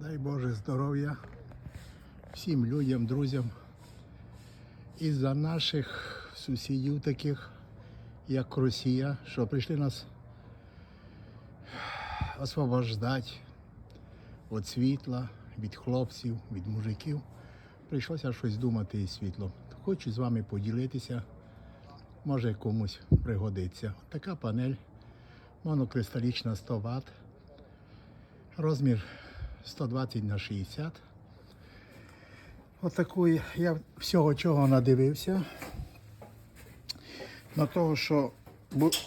Дай Боже здоров'я всім людям, друзям. І за наших сусідів таких, як Росія, що прийшли нас освобождати від світла, від хлопців, від мужиків. Прийшлося щось думати із світлом. Хочу з вами поділитися, може комусь пригодиться. Така панель монокристалічна 100 Вт. Розмір 120 на 60. Отаку я всього чого надивився. На того, що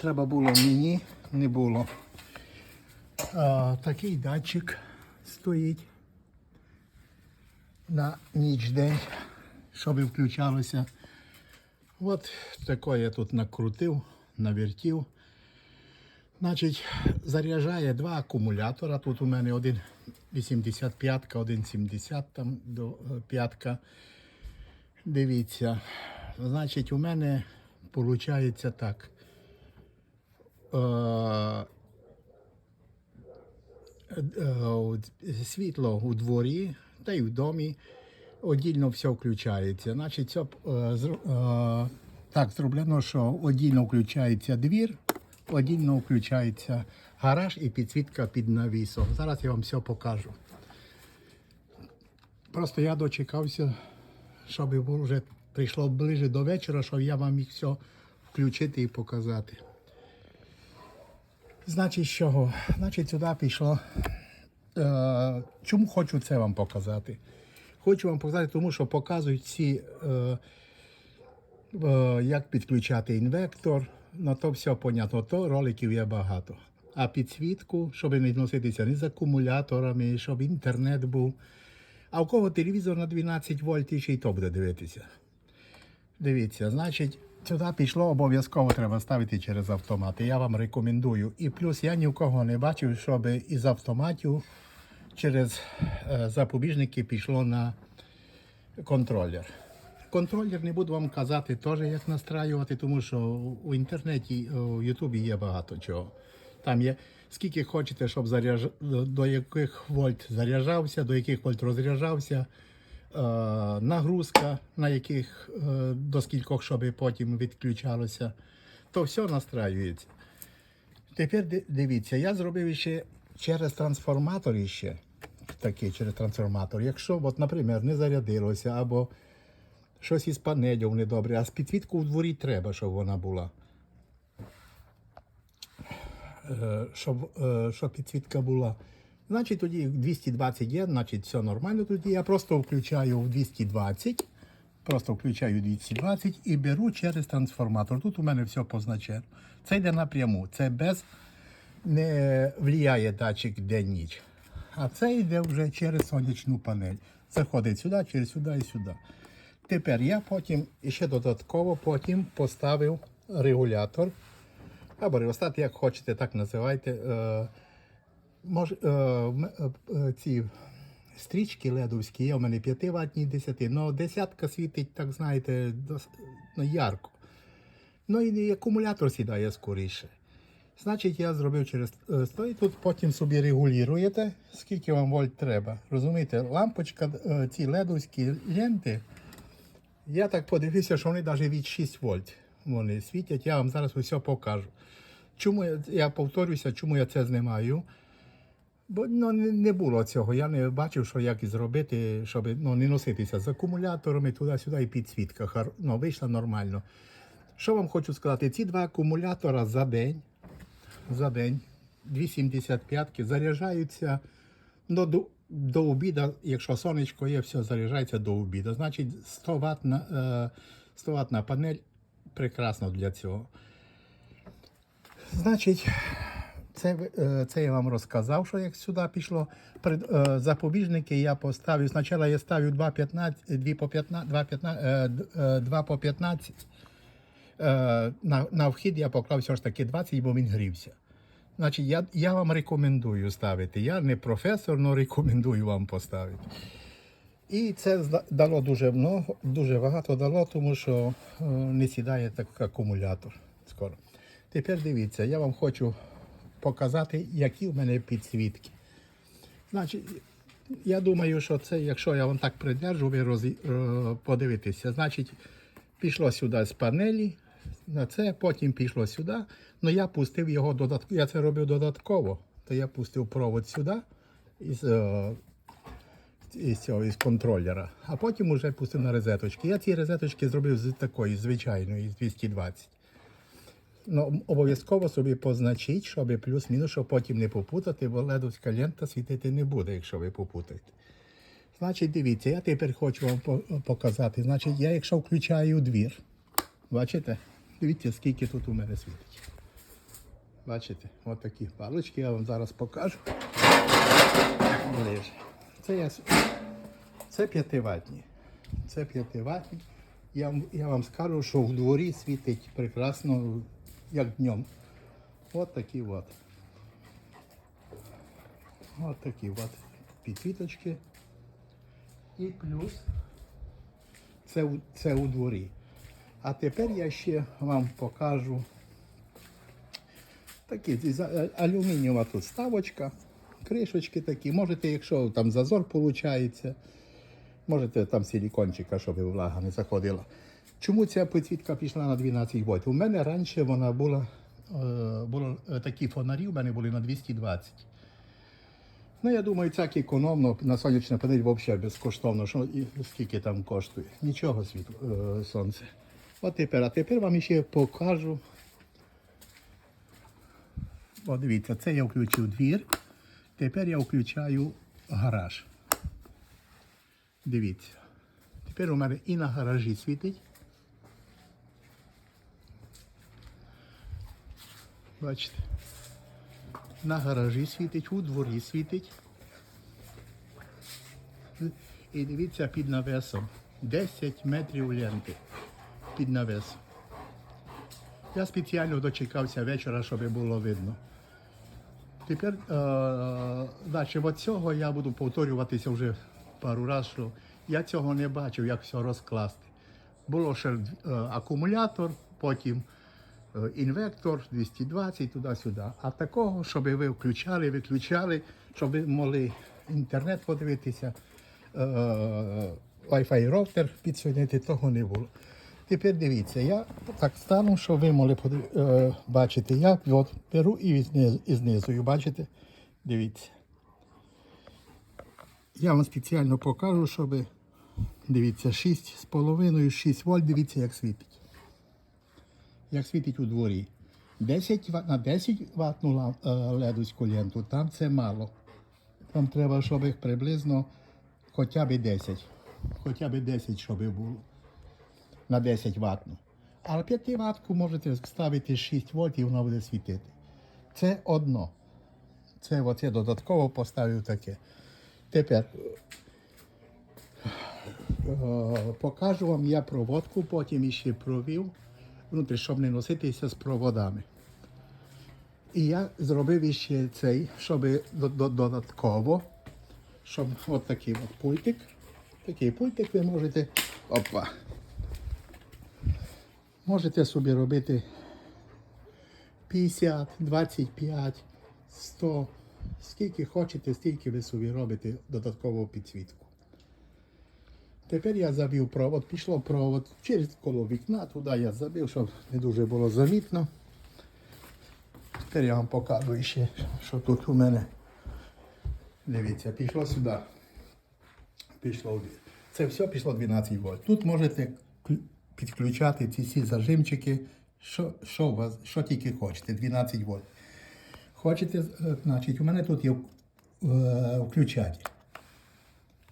треба було мені, не було. А, такий датчик стоїть на ніч день, щоб включалося. От таке я тут накрутив, навертів. Значить, заряджає два акумулятора. Тут у мене один 85, один 70 там до е, п'ятка. Дивіться. Значить, у мене виходить так. Е, е, світло у дворі та й в домі. Одільно все включається. Значить, це, так зроблено, що одільно включається двір, одільно включається гараж і підсвітка під навісом. Зараз я вам все покажу. Просто я дочекався, щоб вже прийшло ближе до вечора, щоб я вам міг все включити і показати. Значить, з чого? Значить, сюди пішло. Е, чому хочу це вам показати? Хочу вам показати, тому що показують ці, е, е, як підключати інвектор. Ну то все понятно, то роликів є багато. А підсвітку, щоб не носитися ні з акумуляторами, щоб інтернет був. А у кого телевізор на 12 вольт і ще й то буде дивитися. Дивіться, значить, сюди пішло, обов'язково треба ставити через автомат. І я вам рекомендую. І плюс я ні в кого не бачив, щоб із автоматів через е, запобіжники пішло на контролер. Контролер не буду вам казати теж, як настраювати, тому що у інтернеті, у Ютубі є багато чого. Там є скільки хочете, щоб заряж... до яких вольт заряджався, до яких вольт розряджався, е, нагрузка, на яких е, до скількох, щоб потім відключалося. То все настраюється. Тепер дивіться, я зробив ще через трансформатор іще. Такий через трансформатор. Якщо, от, наприклад, не зарядилося або щось із панелью недобре, а з підсвітку у дворі треба, щоб вона була. Е, Щоб, е, щоб підсвітка була. Значить, тоді 220 є, значить все нормально. Тоді я просто включаю в 220. Просто включаю 220 і беру через трансформатор. Тут у мене все позначено. Це йде напряму. Це без не влияє датчик день-ніч. А це йде вже через сонячну панель. Заходить сюди, через сюди і сюди. Тепер я потім ще додатково потім поставив регулятор. Або реостат, як хочете, так називайте. Е, мож, е, е, ці стрічки ледовські є у мене 5 ватні 10. Ну, десятка світить, так знаєте, дос, ну, ярко. Ну і акумулятор сідає скоріше. Значить, я зробив через е, і тут потім собі регулюєте, скільки вам вольт треба. Розумієте, лампочка, ці ледовські ленти, я так подивився, що вони навіть від 6 вольт вони світять. Я вам зараз усе покажу. Чому я, я повторюся, чому я це знімаю? Бо ну, не, було цього. Я не бачив, що як зробити, щоб ну, не носитися з акумуляторами туди-сюди і підсвітка. Хар- Ну, вийшла нормально. Що вам хочу сказати? Ці два акумулятора за день, за день, 2,75 заряджаються ну, до, до обіду, якщо сонечко є, все заряджається до обіду. Значить, 100 ватна, е, 100 ватна панель прекрасно для цього. Значить, це, е, це я вам розказав, що як сюди пішло. Е, запобіжники я поставив. Спочатку я ставив 2,15, 2 по 15, 2,15, е, д- е, 2 по 15. Е, на, на вхід я поклав все ж таки 20, бо він грівся. Значить, я, я вам рекомендую ставити. Я не професор, але рекомендую вам поставити. І це дало дуже много, дуже багато дало, тому що е, не сідає так акумулятор скоро. Тепер дивіться, я вам хочу показати, які в мене підсвітки. Значить, Я думаю, що це, якщо я вам так придержу, ви роз, е, подивитеся. Значить, пішло сюди з панелі, на це, потім пішло сюди. Ну я пустив його додатково. Я це робив додатково. То я пустив провод сюди із, е, із, цього, із контролера, а потім вже пустив на розеточки. Я ці розеточки зробив з такої звичайної, з 220. Ну, обов'язково собі позначіть, щоб плюс-мінус, щоб потім не попутати, бо ледовська лента світити не буде, якщо ви попутаєте. Значить, дивіться, я тепер хочу вам показати. Значить, я якщо включаю двір, бачите? Дивіться, скільки тут у мене світить. Бачите, от такі палички, я вам зараз покажу. Ближче. Це я це п'ятиватні. Це п'ятиватні. Я, я вам скажу, що в дворі світить прекрасно, як днем. От такі от. От такі от підсвіточки. І плюс це, це у дворі. А тепер я ще вам покажу такі алюмінієва тут ставочка, кришечки такі. Можете, якщо там зазор виходить, можете там силікончика, щоб влага не заходила. Чому ця підсвітка пішла на 12 вольт? У мене раніше вона була, е, було, е, такі фонарі у мене були на 220. Ну, я думаю, так економно на сонячне панель взагалі безкоштовно. Що, скільки там коштує? Нічого світло, е, сонце. От тепер, а тепер вам ще покажу. О, дивіться, це я включив двір. Тепер я включаю гараж. Дивіться. Тепер у мене і на гаражі світить. Бачите? На гаражі світить, у дворі світить. І дивіться під навесом. 10 метрів ленти під навесом. Я спеціально дочекався вечора, щоб було видно. Тепер е, далі від цього я буду повторюватися вже пару разів, що я цього не бачив, як все розкласти. Було ще е, акумулятор, потім е, інвектор 220 туди-сюди. А такого, щоб ви включали, виключали, щоб ви могли інтернет подивитися, е, Wi-Fi роутер підсунути, того не було. Тепер дивіться, я так стану, щоб ви могли е, бачити. Я от беру і зниз- знизу, бачите? Дивіться. Я вам спеціально покажу, щоб дивіться, 6,5, 6 вольт, дивіться, як світить. Як світить у дворі. 10 ват, на 10 ватну е, ледовську ленту, там це мало. Там треба, щоб їх приблизно хоча б 10. Хоча б 10, щоб було на 10 ватну. А 5 ватку можете ставити 6 вольт і воно буде світити. Це одно. Це оце додатково поставив таке. Тепер е, покажу вам я проводку, потім іще провів внутрі, щоб не носитися з проводами. І я зробив іще цей, щоб до- до- додатково, щоб от такий от пультик. Такий пультик ви можете. Опа. Можете собі робити 50, 25, 100. Скільки хочете, стільки ви собі робите додаткову підсвітку. Тепер я забив провод, пішло провод через коло вікна, туди я забив, щоб не дуже було замітно. Тепер я вам покажу ще, що тут у мене. Дивіться, пішло сюди. Пішло. Це все пішло 12 вольт. Тут можете підключати ці всі зажимчики, що, що, у вас, що тільки хочете, 12 вольт. Хочете, е, значить, у мене тут є е, включатель.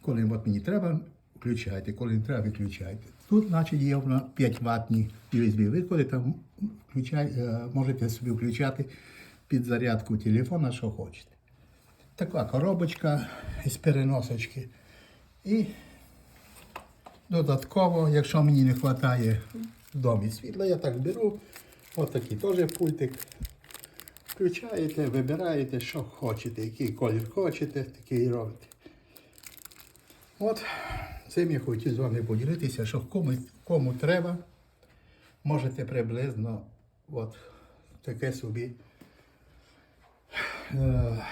Коли от мені треба, включайте, коли не треба, виключайте. Тут, значить, є на 5 ватні USB виходи, там включай, е, можете собі включати під зарядку телефона, що хочете. Така коробочка із переносочки. І додатково, якщо мені не вистачає в домі світла, я так беру. Ось такий теж пультик. Включаєте, вибираєте, що хочете, який колір хочете, такий робите. От цим я хотів з вами поділитися, що кому, кому треба, можете приблизно от таке собі е,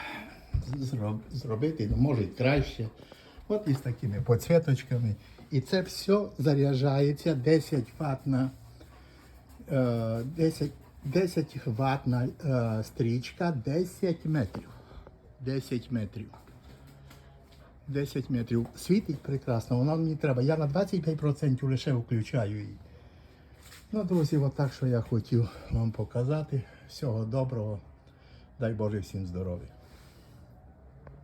зроб- зробити, ну, може краще. От із такими підсвіточками. І це все заряджається 10 Вт на е, 10, 10 ватна е, стрічка 10 метрів. 10 метрів. 10 метрів. Світить прекрасно, воно мені треба. Я на 25% лише включаю її. Ну, друзі, от так, що я хотів вам показати. Всього доброго. Дай Боже всім здоров'я.